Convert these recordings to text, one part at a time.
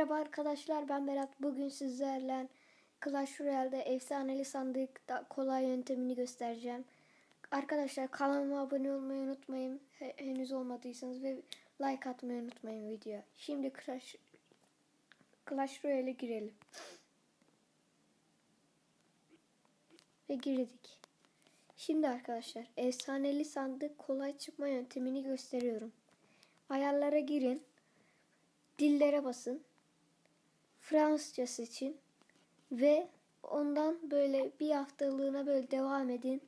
arkadaşlar ben Berat. Bugün sizlerle Clash Royale'de efsaneli sandıkta kolay yöntemini göstereceğim. Arkadaşlar kanalıma abone olmayı unutmayın. He- henüz olmadıysanız ve like atmayı unutmayın videoya. Şimdi Clash, Clash Royale'e girelim. Ve girdik. Şimdi arkadaşlar efsaneli sandık kolay çıkma yöntemini gösteriyorum. Ayarlara girin. Dillere basın. Fransızca seçin. Ve ondan böyle bir haftalığına böyle devam edin.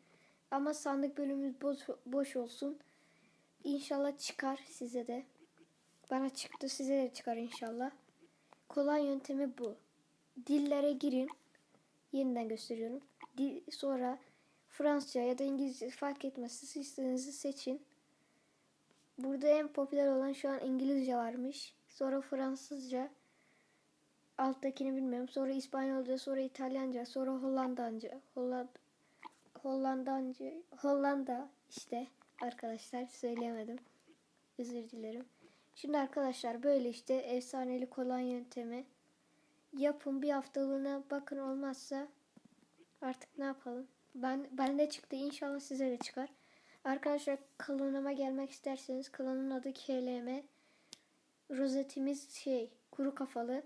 Ama sandık bölümümüz boş, boş olsun. İnşallah çıkar size de. Bana çıktı size de çıkar inşallah. Kolay yöntemi bu. Dillere girin. Yeniden gösteriyorum. Dil, sonra Fransızca ya da İngilizce fark etmez. Siz istediğinizi seçin. Burada en popüler olan şu an İngilizce varmış. Sonra Fransızca. Alttakini bilmiyorum. Sonra İspanyolca, sonra İtalyanca, sonra Hollandanca. Holland Hollandanca, Hollanda işte arkadaşlar söyleyemedim. Özür dilerim. Şimdi arkadaşlar böyle işte efsaneli kolay yöntemi yapın bir haftalığına bakın olmazsa artık ne yapalım? Ben bende çıktı inşallah size de çıkar. Arkadaşlar klanıma gelmek isterseniz klanın adı KLM. Rozetimiz şey kuru kafalı.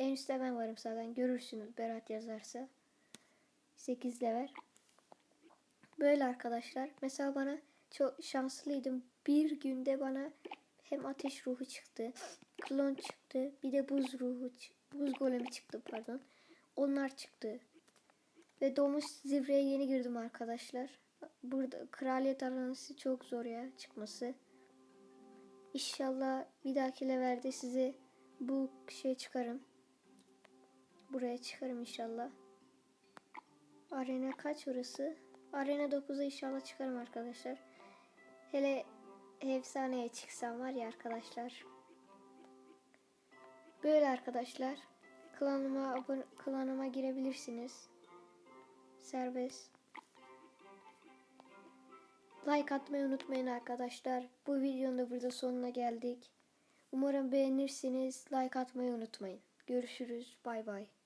En üstte ben varım zaten görürsünüz Berat yazarsa. 8 level. Böyle arkadaşlar. Mesela bana çok şanslıydım. Bir günde bana hem ateş ruhu çıktı. Klon çıktı. Bir de buz ruhu buz golemi çıktı pardon. Onlar çıktı. Ve domuz zivreye yeni girdim arkadaşlar. Burada kraliyet aranası çok zor ya çıkması. İnşallah bir dahaki levelde size bu şey çıkarım. Buraya çıkarım inşallah. Arena kaç orası? Arena 9'a inşallah çıkarım arkadaşlar. Hele efsaneye çıksam var ya arkadaşlar. Böyle arkadaşlar. Klanıma abone, klanıma girebilirsiniz. Serbest. Like atmayı unutmayın arkadaşlar. Bu videonun da burada sonuna geldik. Umarım beğenirsiniz. Like atmayı unutmayın. Görüşürüz. Bay bay.